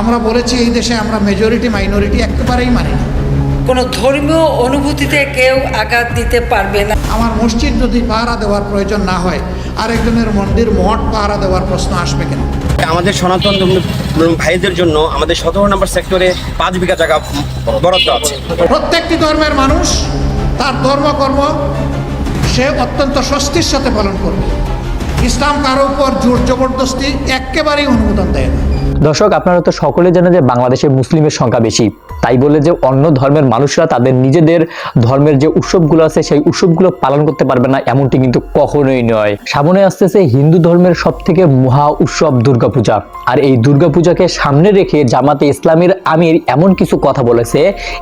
আমরা বলেছি এই দেশে আমরা মেজরিটি মাইনরিটি একেবারেই মানি না। কোনো ধর্মীয় অনুভূতিতে কেউ আঘাত দিতে পারবে না। আমার মসজিদ যদি পাহারা দেওয়ার প্রয়োজন না হয় আরেকজনের মন্দির মঠ পাহারা দেওয়ার প্রশ্ন আসবে কেন? আমাদের সনাতন ভাইদের জন্য আমাদের সতেরো নম্বর সেক্টরে পাঁচ বিঘা জায়গা বরাদ্দ আছে। প্রত্যেকটি ধর্মের মানুষ তার ধর্মকর্ম সে অত্যন্ত স্বস্তির সাথে পালন করবে। ইসলাম কারও উপর জোর জবরদস্তি একেবারেই অনুমোদন দেয় না। দর্শক আপনারা তো সকলে জানেন যে বাংলাদেশে মুসলিমের সংখ্যা বেশি। তাই বলে যে অন্য ধর্মের মানুষরা তাদের নিজেদের ধর্মের যে উৎসবগুলো আছে, সেই উৎসবগুলো পালন করতে পারবে না, এমনটি কিন্তু কখনোই নয়। সামনে আসতেছে হিন্দু ধর্মের সব থেকে মহা উৎসব দুর্গাপূজা। আর এই দুর্গাপূজাকে সামনে রেখে জামাতে ইসলামের আমির এমন কিছু কথা বলেছে,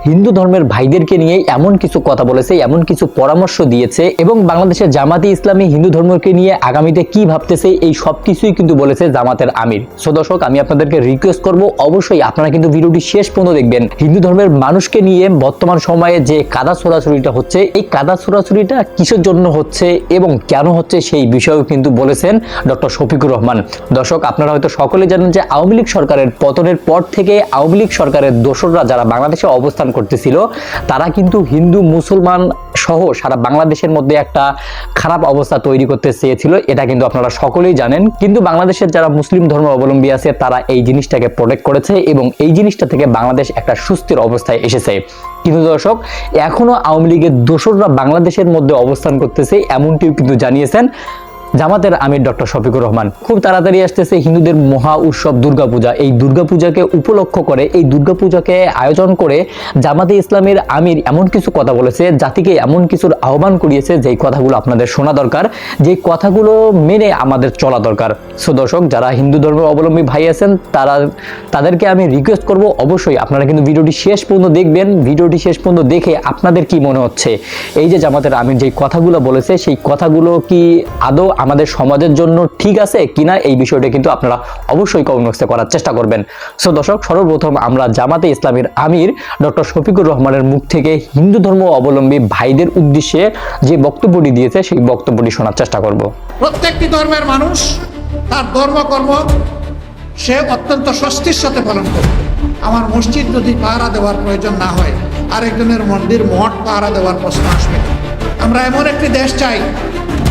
হিন্দু ধর্মের ভাইদেরকে নিয়ে এমন কিছু কথা বলেছে, এমন কিছু পরামর্শ দিয়েছে এবং বাংলাদেশের জামাতে ইসলামী হিন্দু ধর্মকে নিয়ে আগামীতে কি ভাবতেছে, এই সব কিছুই কিন্তু বলেছে জামাতের আমির। সো দর্শক, আমি আপনাদেরকে রিকোয়েস্ট করব, অবশ্যই আপনারা কিন্তু ভিডিওটি শেষ পর্যন্ত দেখবেন। হিন্দু ধর্মের মানুষকে নিয়ে বর্তমান সময়ে যে কাদা ছোড়াছুরিটা হচ্ছে, এই কাদা ছোড়াছুরিটা কিসের জন্য হচ্ছে এবং কেন হচ্ছে সেই বিষয়েও কিন্তু বলেছেন ডক্টর শফিকুর রহমান। দর্শক, আপনারা হয়তো সকলে জানেন যে আওয়ামী লীগ সরকারের পতনের পর থেকে আওয়ামী লীগ সরকারের দোসররা যারা বাংলাদেশে অবস্থান করতেছিল, তারা কিন্তু হিন্দু, মুসলমান সহ সারা বাংলাদেশের মধ্যে একটা খারাপ অবস্থা তৈরি করতে চেয়েছিল, এটা কিন্তু আপনারা সকলেই জানেন। কিন্তু বাংলাদেশের যারা মুসলিম ধর্ম অবলম্বী আছে, তারা এই জিনিসটাকে প্রোটেক্ট করেছে এবং এই জিনিসটা থেকে বাংলাদেশ একটা সুস্থির অবস্থায় এসেছে। কিন্তু দর্শক, এখনও আওয়ামী লীগের দোসররা বাংলাদেশের মধ্যে অবস্থান করতেছে, এমনটিও কিন্তু জানিয়েছেন জামাতের আমির ডক্টর শফিকুর রহমান। খুব তাড়াতাড়ি আসতেছে হিন্দুদের মহা উৎসব দুর্গাপূজা। এই দুর্গাপূজাকে উপলক্ষ করে, এই দুর্গাপূজাকে আয়োজন করে জামাতে ইসলামের আমির এমন কিছু কথা বলেছে, জাতিকে এমন কিছুর আহ্বান করিয়েছে, যেই কথাগুলো আপনাদের শোনা দরকার যে কথাগুলো মেনে আমাদের চলা দরকার। সো দর্শক, যারা হিন্দু ধর্মের অবলম্বী ভাই আছেন, তারা, তাদেরকে আমি রিকোয়েস্ট করব, অবশ্যই আপনারা কিন্তু ভিডিওটি শেষ পর্যন্ত দেখবেন। ভিডিওটি শেষ পর্যন্ত দেখে আপনাদের কি মনে হচ্ছে? এই যে জামাতের আমির যে কথাগুলো বলেছে, সেই কথাগুলো কি আদৌ আমাদের সমাজের জন্য ঠিক আছে কিনা এই বিষয়টা কিন্তু আপনারা অবশ্যই কমেন্ট করার চেষ্টা করবেন। সো দর্শক, সর্বপ্রথম আমরা জামাতে ইসলামের আমির ডক্টর শফিকুর রহমানের মুখ থেকে হিন্দু ধর্ম অবলম্বী ভাইদের উদ্দেশ্যে যে বক্তব্যটি দিয়েছে, সেই বক্তব্যটি শোনার চেষ্টা করব। প্রত্যেকটি ধর্মের মানুষ তার ধর্মকর্ম সে অত্যন্ত স্বস্তির সাথে পালন করবে আমার মসজিদ যদি পাহারা দেওয়ার প্রয়োজন না হয়, আরেকজনের মন্দির মঠ পাহারা দেওয়ার প্রশ্ন আসবে। আমরা এমন একটি দেশ চাই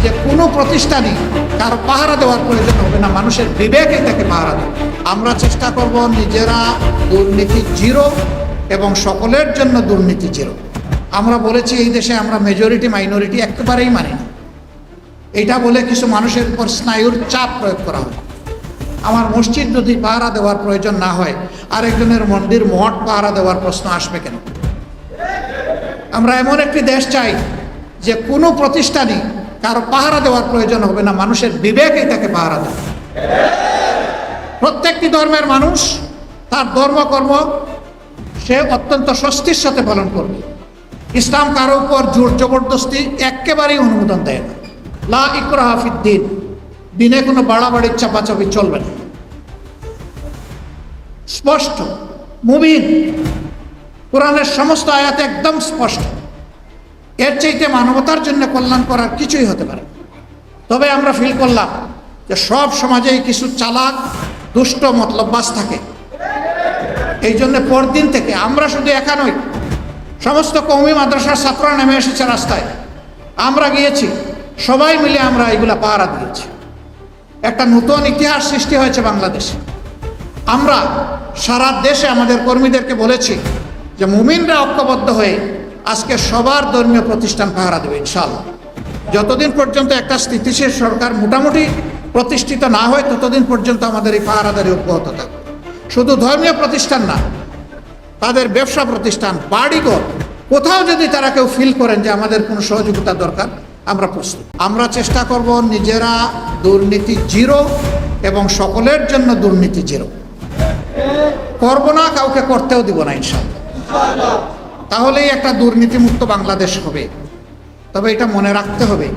যে কোনো প্রতিষ্ঠানই তার পাহারা দেওয়ার প্রয়োজন হবে না। মানুষের বিবেকে তাকে পাহারা দেবে। আমরা চেষ্টা করব নিজেরা দুর্নীতি জিরো এবং সকলের জন্য দুর্নীতি জিরো। আমরা বলেছি, এই দেশে আমরা মেজরিটি মাইনরিটি একেবারেই মানি না। এটা বলে কিছু মানুষের উপর স্নায়ুর চাপ প্রয়োগ করা হয়। আমার মসজিদ যদি পাহারা দেওয়ার প্রয়োজন না হয়, আরেকজনের মন্দির মঠ পাহারা দেওয়ার প্রশ্ন আসবে কেন? আমরা এমন একটি দেশ চাই যে কোনো প্রতিষ্ঠানই কারও পাহারা দেওয়ার প্রয়োজন হবে না, মানুষের বিবেকেই তাকে পাহারা দেবে। প্রত্যেকটি ধর্মের মানুষ, তার ধর্মকর্ম সে অত্যন্ত স্বস্তির সাথে পালন করবে। ইসলাম কারও উপর জোর জবরদস্তি একেবারেই অনুমোদন দেয় না। লা ইকরাহা ফিদ্দিন দিনে কোনো বাড়াবাড়ির চাপাচাপি চলবে না। স্পষ্ট, মুবিন। কোরআনের সমস্ত আয়াত একদম স্পষ্ট। এর চাইতে মানবতার জন্য কল্যাণ করার কিছুই হতে পারে। তবে আমরা ফিল করলাম যে সব সমাজেই কিছু চালাক, দুষ্ট মতলববাস থাকে। এই জন্য পরদিন থেকে আমরা শুধু একা নই, সমস্ত কৌমি মাদ্রাসার ছাত্ররা নেমে এসেছে রাস্তায়। আমরা গিয়েছি, সবাই মিলে আমরা এগুলা পাহারা দিয়েছি। একটা নতুন ইতিহাস সৃষ্টি হয়েছে বাংলাদেশে। আমরা সারা দেশে আমাদের কর্মীদেরকে বলেছি যে মুমিনরা ঐক্যবদ্ধ হয়ে আজকে সবার ধর্মীয় প্রতিষ্ঠান পাহারা দেবে ইনশাল্লাহ যতদিন পর্যন্ত একটা স্থিতিশীল সরকার মোটামুটি প্রতিষ্ঠিত না হয়, ততদিন পর্যন্ত আমাদের এই পাহারাদারি অব্যাহত থাকবে। শুধু ধর্মীয় প্রতিষ্ঠান না, তাদের ব্যবসা প্রতিষ্ঠান, বাড়িঘর, কোথাও যদি তারা কেউ ফিল করেন যে আমাদের কোনো সহযোগিতা দরকার, আমরা প্রস্তুত। আমরা চেষ্টা করব নিজেরা দুর্নীতি জিরো এবং সকলের জন্য দুর্নীতি জিরো। করব না, কাউকে করতেও দিব না ইনশাল্লাহ তাহলেই একটা দুর্নীতিমুক্ত বাংলাদেশ হবে। তবে এটা মনে রাখতে হবে,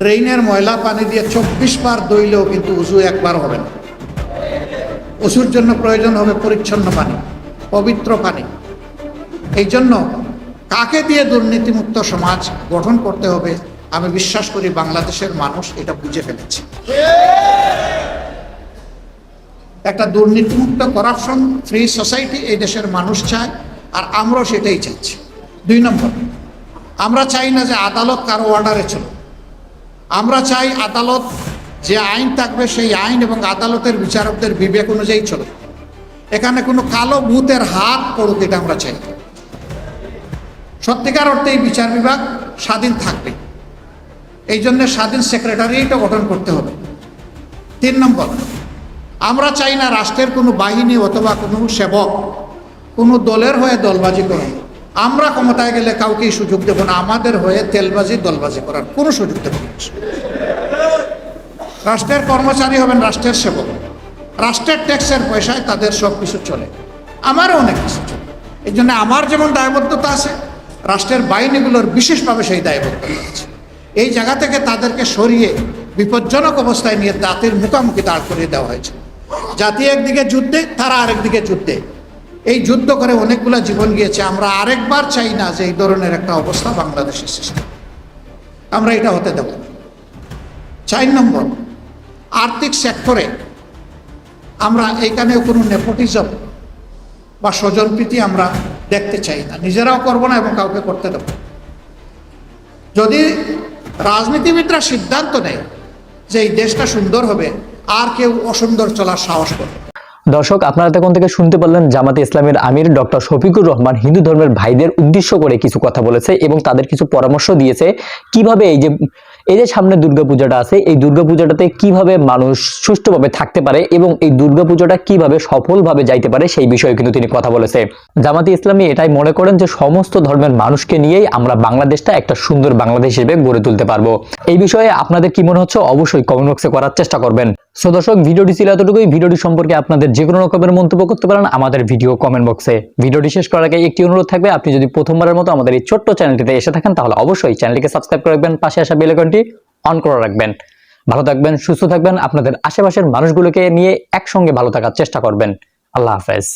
ড্রেইনের ময়লা পানি দিয়ে চব্বিশ বার দইলেও কিন্তু উজু একবার হবে না। উজুর জন্য প্রয়োজন হবে পরিচ্ছন্ন পানি, পবিত্র পানি। এই জন্য কাকে দিয়ে দুর্নীতিমুক্ত সমাজ গঠন করতে হবে, আমি বিশ্বাস করি বাংলাদেশের মানুষ এটা বুঝে ফেলেছে। একটা দুর্নীতিমুক্ত করাপশন ফ্রি সোসাইটি এই দেশের মানুষ চায় আর আমরাও সেটাই চাচ্ছি দুই নম্বর, আমরা চাই না যে আদালত কারও অর্ডারে চলো আমরা চাই আদালত যে আইন থাকবে সেই আইন এবং আদালতের বিচারকদের বিবেক অনুযায়ী চলবে এখানে কোনো কালো ভূতের হাত পড়ুক এটা আমরা চাই। সত্যিকার অর্থে এই বিচার বিভাগ স্বাধীন থাকবে। এই জন্য স্বাধীন সেক্রেটারিয়েটও গঠন করতে হবে। তিন নম্বর, আমরা চাই না রাষ্ট্রের কোনো বাহিনী অথবা কোনো সেবক কোনো দলের হয়ে দলবাজি করে আমরা ক্ষমতায় গেলে কাউকেই সুযোগ দেব না। আমাদের হয়ে তেলবাজি, দলবাজি করার কোনো সুযোগ দেব না। রাষ্ট্রের কর্মচারী হবেন রাষ্ট্রের সেবক। রাষ্ট্রের ট্যাক্সের পয়সায় তাদের সব কিছু চলে। আমারও অনেক কিছু চলে। এই জন্য আমার যেমন দায়বদ্ধতা আছে, রাষ্ট্রের বাহিনীগুলোর বিশেষভাবে সেই দায়বদ্ধতা আছে। এই জায়গা থেকে তাদেরকে সরিয়ে বিপজ্জনক অবস্থায় নিয়ে জাতির মুখোমুখি দাঁড় করিয়ে দেওয়া হয়েছে। জাতি একদিকে যুদ্ধে, তারা আরেকদিকে যুদ্ধে। এই যুদ্ধ করে অনেকগুলো জীবন গিয়েছে আমরা আরেকবার চাই না যে এই ধরনের একটা অবস্থা বাংলাদেশের সৃষ্টি আমরা এটা হতে দেব চার নম্বর, আর্থিক সেক্টরে আমরা এইখানেও কোনো নেপোটিজম বা স্বজনপ্রীতি আমরা দেখতে চাই না নিজেরাও করব না এবং কাউকে করতে দেবো। যদি রাজনীতিবিদরা সিদ্ধান্ত নেয় যে এই দেশটা সুন্দর হবে, আর কেউ অসুন্দর চলার সাহস করবে। দর্শক, আপনারা তখন থেকে শুনতে পারলেন জামাতে ইসলামের আমির ডক্টর শফিকুর রহমান হিন্দু ধর্মের ভাইদের উদ্দেশ্য করে কিছু কথা বলেছে এবং তাদের কিছু পরামর্শ দিয়েছে। কীভাবে এই যে এই যে সামনে দুর্গাপূজাটা আছে, এই দুর্গাপূজাটাতে কীভাবে মানুষ সুষ্ঠুভাবে থাকতে পারে এবং এই দুর্গাপূজাটা কীভাবে সফলভাবে যাইতে পারে সেই বিষয়ে কিন্তু তিনি কথা বলেছে। জামাতে ইসলামী এটাই মনে করেন যে সমস্ত ধর্মের মানুষকে নিয়েই আমরা বাংলাদেশটা একটা সুন্দর বাংলাদেশ হিসেবে গড়ে তুলতে পারব। এই বিষয়ে আপনাদের কি মনে হচ্ছে? অবশ্যই কমেন্ট বক্সে করার চেষ্টা করবেন। সো দর্শক, ভিডিওটি ছিল এতটুকুই। ভিডিওটি সম্পর্কে আপনাদের যে কোনো রকমের মন্তব্য করতে পারেন আমাদের ভিডিও কমেন্ট বক্সে ভিডিওটি শেষ করার আগে একটি অনুরোধ থাকবে, আপনি যদি প্রথমবারের মতো আমাদের এই ছোট্ট চ্যানেলটিতে এসে থাকেন, তাহলে অবশ্যই চ্যানেলটিকে সাবস্ক্রাইব করে রাখবেন, পাশে আসা বেল আইকনটি অন করে রাখবেন। ভালো থাকবেন, সুস্থ থাকবেন, আপনাদের আশেপাশের মানুষগুলোকে নিয়ে একসঙ্গে ভালো থাকার চেষ্টা করবেন। আল্লাহ হাফেজ।